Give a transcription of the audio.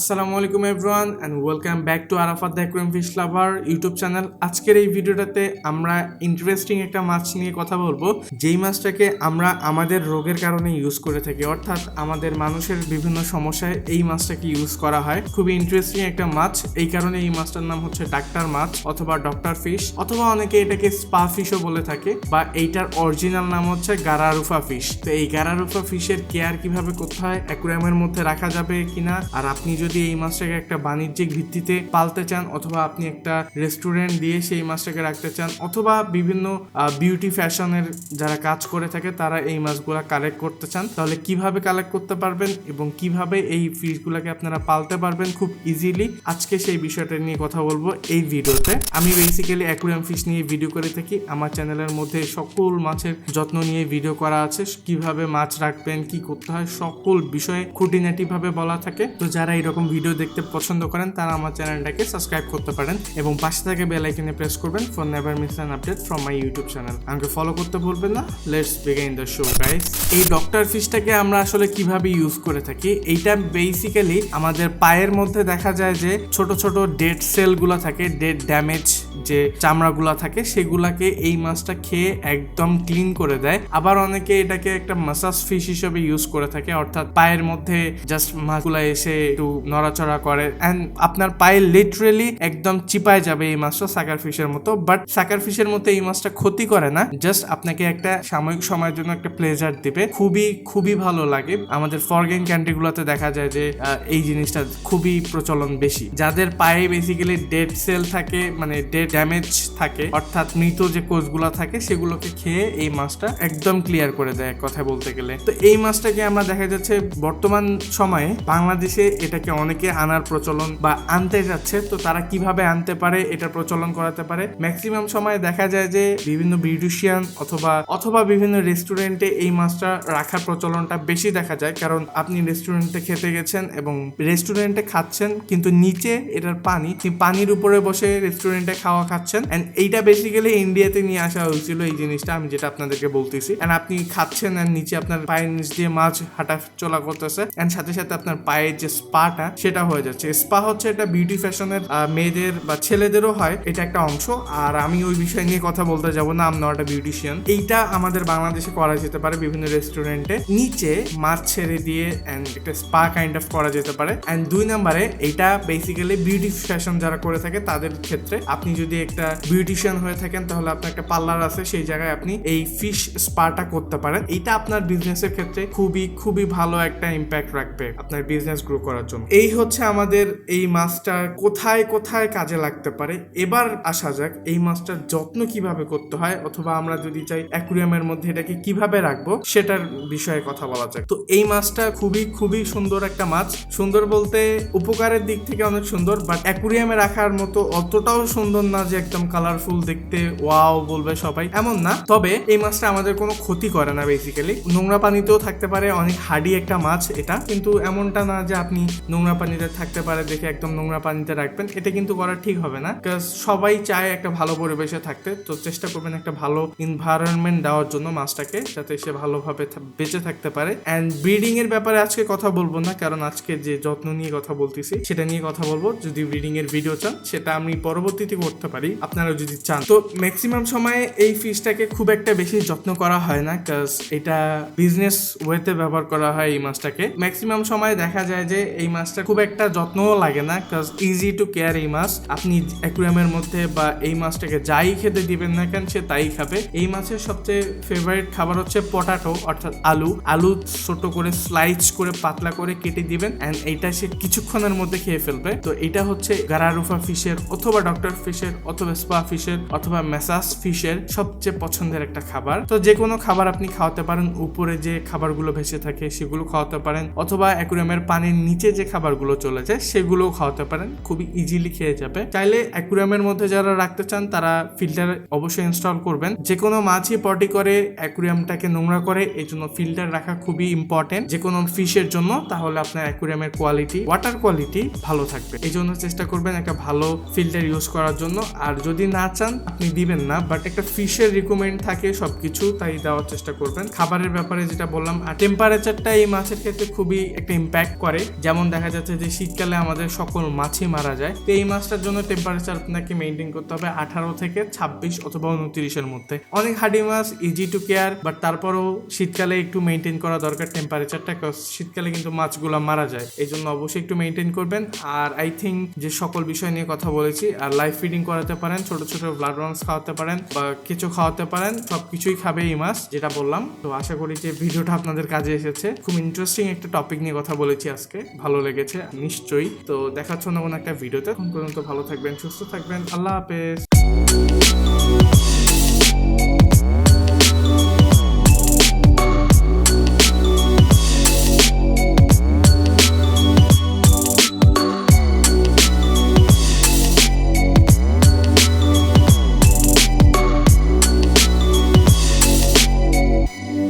আসসালামু আলাইকুম everyone and welcome back to Arafat the aquarium fish lover YouTube channel আজকের এই ভিডিওটাতে আমরা ইন্টারেস্টিং একটা মাছ নিয়ে কথা বলব। যেই মাছটাকে আমরা আমাদের রোগের কারণে ইউজ করে থাকি, অর্থাৎ আমাদের মানুষের বিভিন্ন সমস্যায় এই মাছটাকে ইউজ করা হয়। খুবই ইন্টারেস্টিং একটা মাছ। এই কারণে এই মাছটার নাম হচ্ছে ডাক্তার মাছ অথবা ডক্টর ফিশ অথবা অনেকে এটাকে স্পা ফিশও বলে থাকে বা এইটার অরিজিনাল নাম হচ্ছে গারারুফা ফিশ। তো এই গারারুফা ফিশের কেয়ার কীভাবে হয় অ্যাকুরিয়ামের মধ্যে রাখা যাবে কিনা, আর আপনি যদি এই মাছটাকে একটা বাণিজ্যিক ভিত্তিতে পালতে চান অথবা আপনি একটা রেস্টুরেন্ট দিয়ে সেই মাছটাকে রাখতে চান অথবা বিভিন্ন বিউটি ফ্যাশনের যারা কাজ করে থাকে তারা এই মাছগুলো কালেক্ট করতে চান, তাহলে কীভাবে কালেক্ট করতে পারবেন এবং কীভাবে এই ফিশগুলোকে আপনারা পালতে পারবেন খুব ইজিলি আজকে সেই বিষয়টা নিয়ে কথা বলব এই ভিডিওতে। আমি বেসিক্যালি অ্যাকুরিয়াম ফিশ নিয়ে ভিডিও করে থাকি। আমার চ্যানেলের মধ্যে সকল মাছের যত্ন নিয়ে ভিডিও করা আছে, কীভাবে মাছ রাখবেন, কি করতে হয়, সকল বিষয়ে খুঁটিনাটি ভাবে বলা থাকে। তো যারা এরকম ভিডিও দেখতে পছন্দ করেন, তারা আমার চ্যানেলটাকে সাবস্ক্রাইব করতে পারেন এবং পাশে থেকে বেল আইকনে প্রেস করবেন for never miss an update from my YouTube channel আমাকে ফলো করতে ভুলবেন না। Let's begin the show guys এই ডক্টর ফিশটাকে আমরা আসলে কীভাবে ইউজ করে থাকি? এইটা বেসিক্যালি আমাদের পায়ের মধ্যে দেখা যায় যে ছোট ছোট ডেড সেলগুলো থাকে ডেড ড্যামেজ যে চামড়াগুলো থাকে, সেগুলাকে এই মাছটা খেয়ে একদম ক্লিন করে দেয়। আবার অনেকে এটাকে একটা মাসাজ ফিশ হিসেবে ইউজ করে থাকে, অর্থাৎ পায়ের মধ্যে জাস্ট মাছগুলা এসে একটু নড়াচড়া করে। অ্যান্ড আপনার পায়ে লিটারেলি একদম চিপায় যাবে এই মাছটা সাকার ফিশের মতো। বাট সাকার ফিশের মতো এই মাছটা ক্ষতি করে না। জাস্ট আপনাকে একটা সাময়িক সময়ের জন্য একটা প্লেজার দিবে। খুবই খুবই ভালো লাগে। আমাদের ফরগেন কান্ট্রিগুলোতে দেখা যায় যে এই জিনিসটা খুবই প্রচলন বেশি। যাদের পায়ে বেসিক্যালি ডেড সেল থাকে মানে ডেড ড্যামেজ থাকে, অর্থাৎ মৃত যে কোষগুলো থাকে, সেগুলোকে খেয়ে এই মাছটা একদম ক্লিয়ার করে দেয় এক কথায় বলতে গেলে। তো এই মাছটাকে আমরা দেখা যাচ্ছে বর্তমান সময়ে বাংলাদেশে এটাকে অনেকে আনার প্রচলন বা আনতে যাচ্ছে, তো তারা কীভাবে আনতে পারে এটা প্রচলন করাতে পারে? ম্যাক্সিমাম সময় দেখা যায় যে বিভিন্ন বিউটিশিয়ান অথবা অথবা বিভিন্ন রেস্টুরেন্টে এই মাছটা রাখার প্রচলনটা বেশি দেখা যায়। কারণ আপনি রেস্টুরেন্টে খেতে গেছেন এবং রেস্টুরেন্টে খাচ্ছেন, কিন্তু নিচে এটার পানি পানির উপরে বসে রেস্টুরেন্টে খাওয়া খাচ্ছেন। এন্ড এইটা বেসিক্যালি ইন্ডিয়াতে নিয়ে আসা হয়েছিল এই জিনিসটা, আমি যেটা আপনাদেরকে বলতেছি। এন্ড আপনি খাচ্ছেন এন্ড নিচে আপনার পায়ের নিচ দিয়ে মাছ হাঁটা চলা করতেছে। এন্ড সাথে সাথে আপনার পায়ের যে স্পাটা সেটা হয়ে যাচ্ছে। স্পা হচ্ছে এটা বিউটি ফ্যাশনের মেয়েদের বা ছেলেদেরও হয়, এটা একটা অংশ। আর আমি ওই বিষয় নিয়ে কথা বলতে যাব না আম নট বিউটিশিয়ান এইটা আমাদের বাংলাদেশে করা যেতে পারে বিভিন্ন রেস্টুরেন্টে নিচে মাছ ছেড়ে দিয়ে এন্ড একটা স্পা কাইন্ড অফ করা যেতে পারে। এন্ড দুই নম্বরে, এটা বেসিক্যালি বিউটি ফ্যাশন যারা করে থাকে, তাদের ক্ষেত্রে আপনি যদি একটা বিউটিশিয়ান হয়ে থাকেন, তাহলে আপনার একটা পার্লার আছে, সেই জায়গায় আপনি এই ফিশ স্পাটা করতে পারেন। এটা আপনার বিজনেসের ক্ষেত্রে খুবই খুবই ভালো একটা ইম্প্যাক্ট রাখবে, আপনার বিজনেস গ্রো করার জন্য। এই হচ্ছে আমাদের এই মাছটা কোথায় কোথায় কাজে লাগতে পারে। এবার আসা যাক এই মাছটার যত্ন কীভাবে করতে হয়, অথবা আমরা যদি চাই অ্যাকুরিয়ামের মধ্যে এটাকে কীভাবে রাখব, সেটার বিষয়ে কথা বলা যাক। তো এই মাছটা খুবই খুবই সুন্দর একটা মাছ। সুন্দর বলতে উপকারের দিক থেকে অনেক সুন্দর বাট অ্যাকুরিয়ামে রাখার মতো অতটাও সুন্দর না যে একদম কালারফুল দেখতে ওয়াও বলবে সবাই। এমন না। তবে এই মাছটা আমাদের কোনো ক্ষতি করে না বেসিক্যালি নোংরা পানিতেও থাকতে পারে, অনেক হার্ডি একটা মাছ এটা। কিন্তু এমনটা না যে আপনি নোংরা পানিতে থাকতে পারে দেখে একদম নোংরা পানিতে রাখবেন। এটা কিন্তু করা ঠিক হবে না। সবাই চায় একটা ভালো পরিবেশে থাকতে। তো চেষ্টা করবেন একটা ভালো এনভায়রনমেন্ট দেওয়ার জন্য মাছটাকে, যাতে সে ভালোভাবে বেঁচে থাকতে পারে। অ্যান্ড ব্রিডিং এর ব্যাপারে আজকে কথা বলব না, কারণ আজকে যে যত্ন নিয়ে কথা বলতেছি, সেটা নিয়ে কথা বলব। যদি ব্রিডিং এর ভিডিও চান, সেটা আমি পরবর্তীতে করতে পারি। আপনারা যদি চান। তো ম্যাক্সিমাম সময়ে এই ফিশটাকে খুব একটা বেশি যত্ন করা হয় না এটা বিজনেস ওয়েতে ব্যবহার করা হয় এই মাছটাকে। ম্যাক্সিমাম সময় দেখা যায় যে এই মাছটা খুব একটা যত্নও লাগে না কাজ ইজি টু কেয়ার এই মাছ আপনি অ্যাকুরিয়ামের মধ্যে বা এই মাছটাকে যাই খেতে দিবেন না কেন, সে তাই খাবে। এই মাছের সবচেয়ে ফেভারিট খাবার হচ্ছে পটাটো অর্থাৎ আলু। আলু ছোট করে স্লাইস করে পাতলা করে কেটে দিবেন অ্যান্ড এইটা সে কিছুক্ষণের মধ্যে খেয়ে ফেলবে। তো এটা হচ্ছে গারারুফা ফিশের অথবা ডক্টর ফিশের অথবা স্পা ফিশের অথবা ম্যাসাজ ফিশের সবচেয়ে পছন্দের একটা খাবার। তো যে কোনো খাবার আপনি খাওয়াতে পারেন, উপরে যে খাবারগুলো ভেসে থাকে সেগুলো খাওয়াতে পারেন, অথবা অ্যাকুরিয়ামের পানির নিচে যে খাবারগুলো চলে যায় সেগুলোও খাওয়াতে পারেন, খুবই ইজিলি খেয়ে যাবে। চাইলে অ্যাকুরিয়ামের মধ্যে যারা রাখতে চান, তারা ফিল্টার অবশ্যই ইনস্টল করবেন। যে কোনো মাছই পটি করে, অ্যাকুরিয়ামটাকে নোংরা করে, এই জন্য ফিল্টার রাখা খুবই ইম্পর্টেন্ট যে কোনো ফিশের জন্য, তাহলে আপনার অ্যাকুরিয়ামের কোয়ালিটি ওয়াটার কোয়ালিটি ভালো থাকবে। এই জন্য চেষ্টা করবেন একটা ভালো ফিল্টার ইউজ করার জন্য। আর যদি না চান, আপনি দিবেন না বাট একটা ফিশের রিকমেন্ড থাকে সবকিছু, তাই দেওয়ার চেষ্টা করবেন। খাবারের ব্যাপারে যেটা বললাম, আর টেম্পারেচারটা এই মাছের ক্ষেত্রে খুবই একটা ইম্প্যাক্ট করে। যেমন দেখা দেখা যাচ্ছে যে শীতকালে আমাদের সকল মাছই মারা যায়। তো এই মাছটার জন্য টেম্পারেচার আপনাকে মেনটেন করতে হবে আঠারো থেকে ছাব্বিশ অথবা উনত্রিশের মধ্যে। অনেক হাডি মাছ ইজি টু কেয়ার বাট তারপরেও শীতকালে একটু মেনটেন করা দরকার টেম্পারেচারটা শীতকালে কিন্তু মাছগুলো মারা যায়। এই জন্য অবশ্যই একটু মেনটেন করবেন। আর আই থিঙ্ক যে সকল বিষয় নিয়ে কথা বলেছি, আর লাইফ ফিডিং করাতে পারেন, ছোট ছোট ব্লাড রান্স খাওয়াতে পারেন, বা কিছু খাওয়াতে পারেন সব কিছুই খাবে এই মাছ, যেটা বললাম। তো আশা করি যে ভিডিওটা আপনাদের কাজে এসেছে। খুব ইন্টারেস্টিং একটা টপিক নিয়ে কথা বলেছি আজকে। ভালো লেগেছে, নিশ্চয়ই। তো দেখাচ্ছ না কোনো একটা ভিডিওতে। এখন পর্যন্ত ভালো থাকবেন, সুস্থ থাকবেন। আল্লাহ হাফেজ।